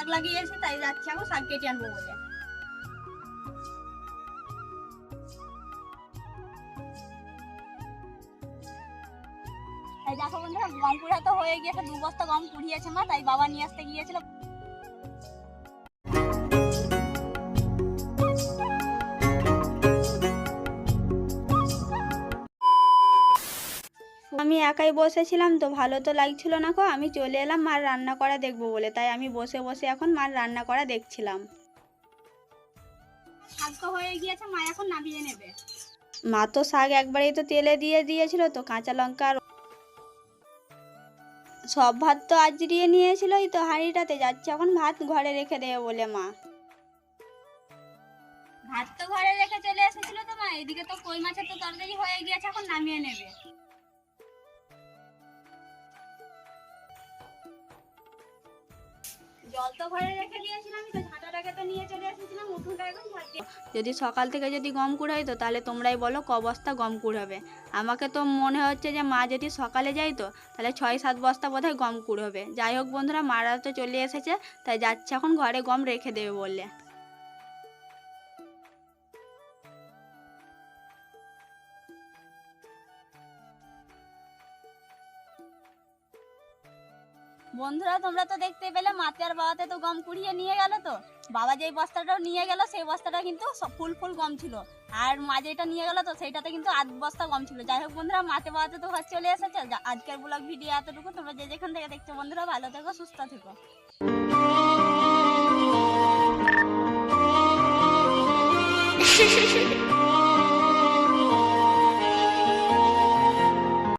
শাক লাগিয়েছে, তাই যাচ্ছি এখন শাক কেটে আনব বলে। দেখো বন্ধুরা গম কুড়া তো হয়ে গিয়েছে, দু বস্তা গম পুড়িয়েছে মা, তাই বাবা নিয়ে আসতে গিয়েছিল। আমি একাই বসেছিলাম তো ভালো তো লাগছিল না গো। আমি চলে এলাম মার রান্না করা দেখব বলে। তাই আমি বসে বসে এখন মার রান্না করা দেখছিলাম। শাক হয়ে গিয়েছে মা এখন নামিয়ে নেবে। মা তো শাক একবারেই তো তেলে দিয়ে দিয়েছিল তো কাঁচা লঙ্কা সব ভাত তো আজরিয়ে নিয়েছিল এই তো হাঁড়িটাতে যাচ্ছে এখন ভাত ঘরে রেখে দেবে বলে মা। ভাত তো ঘরে রেখে চলে এসেছিল তো মা এদিকে তো কই মাছের তো তরকারি হয়ে গিয়েছে এখন নামিয়ে নেবে। যদি সকাল থেকে যদি গম কুড়াই, তো তাহলে তোমরাই বলো ক বস্তা গম কুড়াবে। আমাকে তো মনে হচ্ছে যে মা যদি সকালে যাই তো, তাহলে ছয় সাত বস্তা বোধহয় গম কুড়োবে। যাই হোক বন্ধুরা, মারা তো চলে এসেছে, তাই যাচ্ছে এখন ঘরে গম রেখে দেবে বললে বন্ধুরা, তোমরা তো দেখতে পেলে মাতে আর বাবাতে তো গম কুড়িয়ে নিয়ে গেল তো। বাবা যেই বস্তাটাও নিয়ে গেল, সেই বস্তাটা কিন্তু ফুল ফুল গম ছিল। আর মা যেটা নিয়ে গেল তো, সেইটাতে কিন্তু আধ বস্তা গম ছিল। যাই হোক বন্ধুরা মাতে বাবাতে তো ঘর চলে এসেছে। আজকের ব্লগ ভিডিও এতটুকু। তোমরা যে যেখান থেকে দেখছ বন্ধুরা, ভালো থেকো, সুস্থ থেকো।